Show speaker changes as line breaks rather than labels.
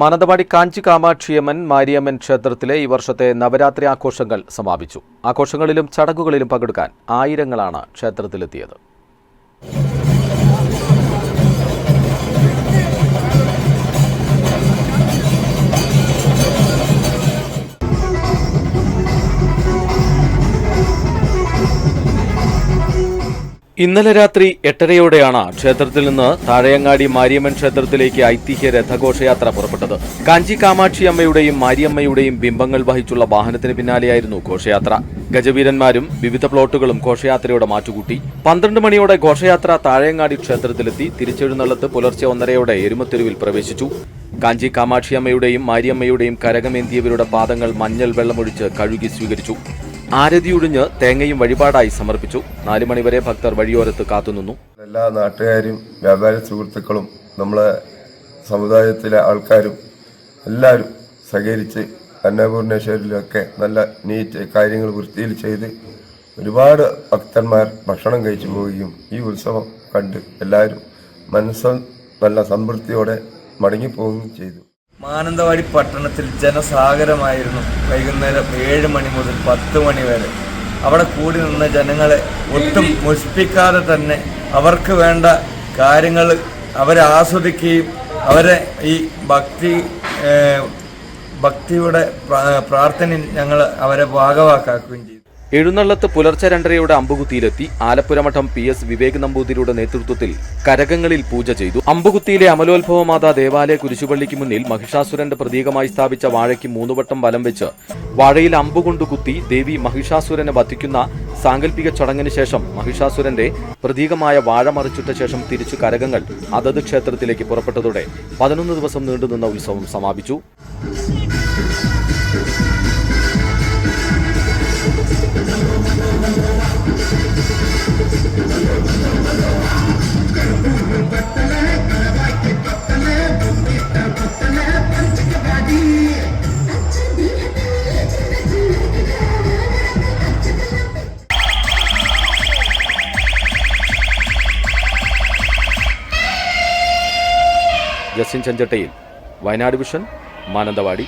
മാനന്തവാടി കാഞ്ചി കാമാക്ഷിയമ്മൻ മാരിയമ്മൻ ക്ഷേത്രത്തിലെ ഈ വർഷത്തെ നവരാത്രി ആഘോഷങ്ങൾ സമാപിച്ചു. ആഘോഷങ്ങളിലും ചടങ്ങുകളിലും പങ്കെടുക്കാൻ ആയിരങ്ങളാണ് ക്ഷേത്രത്തിലെത്തിയത്. ഇന്നലെ രാത്രി എട്ടരയോടെയാണ് ക്ഷേത്രത്തിൽ നിന്ന് താഴയങ്ങാടി മാരിയമ്മൻ ക്ഷേത്രത്തിലേക്ക് ഐതിഹ്യ രഥഘോഷയാത്ര പുറപ്പെട്ടത്. കാഞ്ചി കാമാക്ഷി അമ്മയുടെയും മാരിയമ്മയുടെയും ബിംബങ്ങൾ വഹിച്ചുള്ള വാഹനത്തിന് പിന്നാലെയായിരുന്നു ഘോഷയാത്ര. ഗജവീരന്മാരും വിവിധ പ്ലോട്ടുകളും ഘോഷയാത്രയോടെ മാറ്റുകൂട്ടി. പന്ത്രണ്ട് മണിയോടെ ഘോഷയാത്ര താഴയങ്ങാടി ക്ഷേത്രത്തിലെത്തി തിരിച്ചെഴുന്നള്ളത്ത് പുലർച്ചെ ഒന്നരയോടെ എരുമത്തെരുവിൽ പ്രവേശിച്ചു. കാഞ്ചി കാമാക്ഷിയമ്മയുടെയും മാരിയമ്മയുടെയും കരകമേന്തിയവരുടെ പാദങ്ങൾ മഞ്ഞൾ വെള്ളമൊഴിച്ച് കഴുകി സ്വീകരിച്ചു. ആരതിയൊഴിഞ്ഞ് തേങ്ങയും വഴിപാടായി സമർപ്പിച്ചു. നാലു മണിവരെ ഭക്തർ വഴിയോരത്ത് കാത്തുനിന്നു.
എല്ലാ നാട്ടുകാരും വ്യാപാര സുഹൃത്തുക്കളും നമ്മളെ സമുദായത്തിലെ ആൾക്കാരും എല്ലാവരും സഹകരിച്ച് അന്നപൂർണേശ്വരിലൊക്കെ നല്ല നീറ്റ് കാര്യങ്ങൾ വൃത്തിയിൽ ചെയ്ത് ഒരുപാട് ഭക്തന്മാർ ഭക്ഷണം കഴിച്ചു പോവുകയും ഈ ഉത്സവം കണ്ട് എല്ലാവരും മനസ്സും നല്ല സംതൃപ്തിയോടെ മടങ്ങിപ്പോവുകയും ചെയ്തു.
മാനന്തവാടി പട്ടണത്തിൽ ജനസാഗരമായിരുന്നു. വൈകുന്നേരം ഏഴ് മണി മുതൽ പത്ത് മണി വരെ. അവിടെ കൂടി നിന്ന ജനങ്ങളെ ഒട്ടും മുഷിപ്പിക്കാതെ തന്നെ അവർക്ക് വേണ്ട കാര്യങ്ങൾ അവരെ ആസ്വദിക്കുകയും അവരെ ഈ ഭക്തി ഭക്തിയുടെ പ്രാർത്ഥന ഞങ്ങൾ അവരെ ഭാഗവാക്കാക്കുകയും ചെയ്തു.
എഴുന്നള്ളത്ത് പുലർച്ചെ രണ്ടരയോടെ അമ്പുകുത്തിയിലെത്തി ആലപ്പുരമഠം പി എസ് വിവേക് നമ്പൂതിരിയുടെ നേതൃത്വത്തിൽ കരകങ്ങളിൽ പൂജ ചെയ്തു. അമ്പുകുത്തിയിലെ അമലോത്ഭവമാതാ ദേവാലയ കുരിശുപള്ളിക്ക് മുന്നിൽ മഹിഷാസുരന്റെ പ്രതീകമായി സ്ഥാപിച്ച വാഴയ്ക്ക് മൂന്നുവട്ടം വലം വെച്ച് വാഴയിൽ അമ്പുകൊണ്ട് കുത്തി ദേവി മഹിഷാസുരനെ വധിക്കുന്ന സാങ്കല്പിക ചടങ്ങിന് ശേഷം മഹിഷാസുരന്റെ പ്രതീകമായ വാഴ മറിച്ചിട്ട ശേഷം തിരിച്ചു കരകങ്ങൾ അതത് ക്ഷേത്രത്തിലേക്ക് പുറപ്പെട്ടതോടെ പതിനൊന്ന് ദിവസം നീണ്ടുനിന്ന ഉത്സവം സമാപിച്ചു. ജസ്റ്റിൻ ചെഞ്ചട്ടയിൽ വയനാട് വിഷൻ മാനന്തവാടി